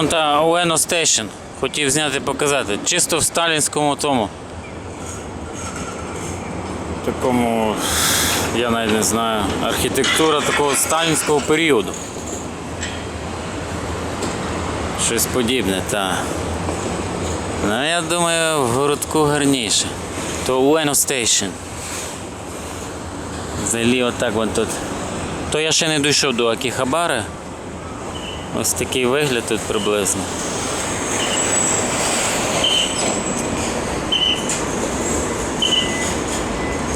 Вон та Уено Station. Хотів зняти показати. Чисто в сталінському тому. Такому, я навіть не знаю, архітектура такого сталінського періоду. Щось подібне, так. Ну, я думаю, в городку гарніше. То Уено Station. Взагалі отак от тут. То я ще не дійшов до Акіхабари. Ось такий вигляд тут приблизно.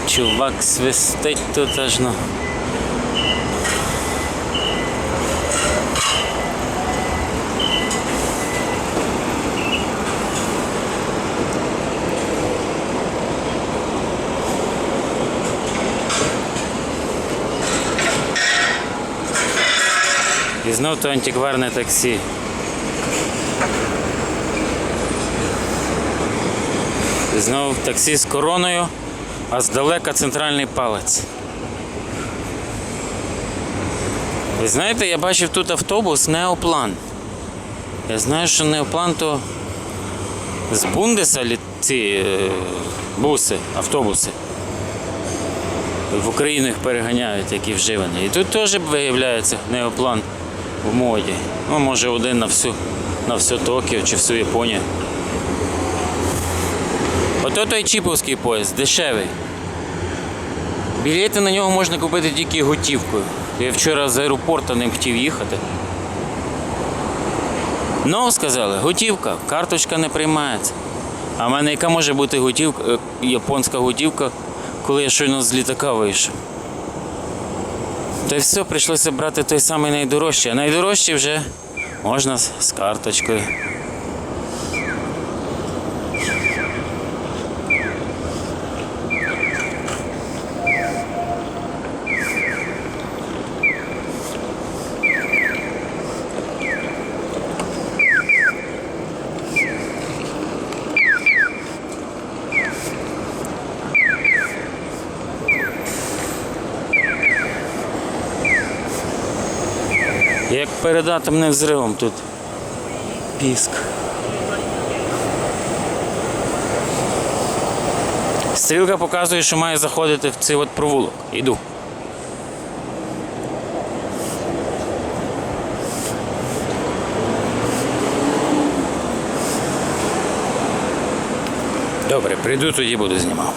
Чувак свистить тут аж ну. І знов то антикварне таксі. І знов таксі з короною, а здалека центральний палець. Ви знаєте, я бачив тут автобус Неоплан. Я знаю, що Неоплан то з Бундеса лі- ці е, буси, автобуси. В Україну їх переганяють, які вживані. І тут теж виявляється неоплан в моді. Ну, може один на всю, на всю Токіо чи всю Японію. Ото той чіповський поїзд, дешевий. Білети на нього можна купити тільки готівкою. Я вчора з аеропорту ним хотів їхати. Ну, сказали, готівка, карточка не приймається. А в мене яка може бути готівка, е, японська готівка, коли я щойно з літака вийшов. Та й все, прийшлося брати той самий найдорожчий, а найдорожчий вже можна з карточкою. Як перед атомним взривом тут. Піск. Стрілка показує, що має заходити в цей от провулок. Іду. Добре, прийду тоді буду знімав.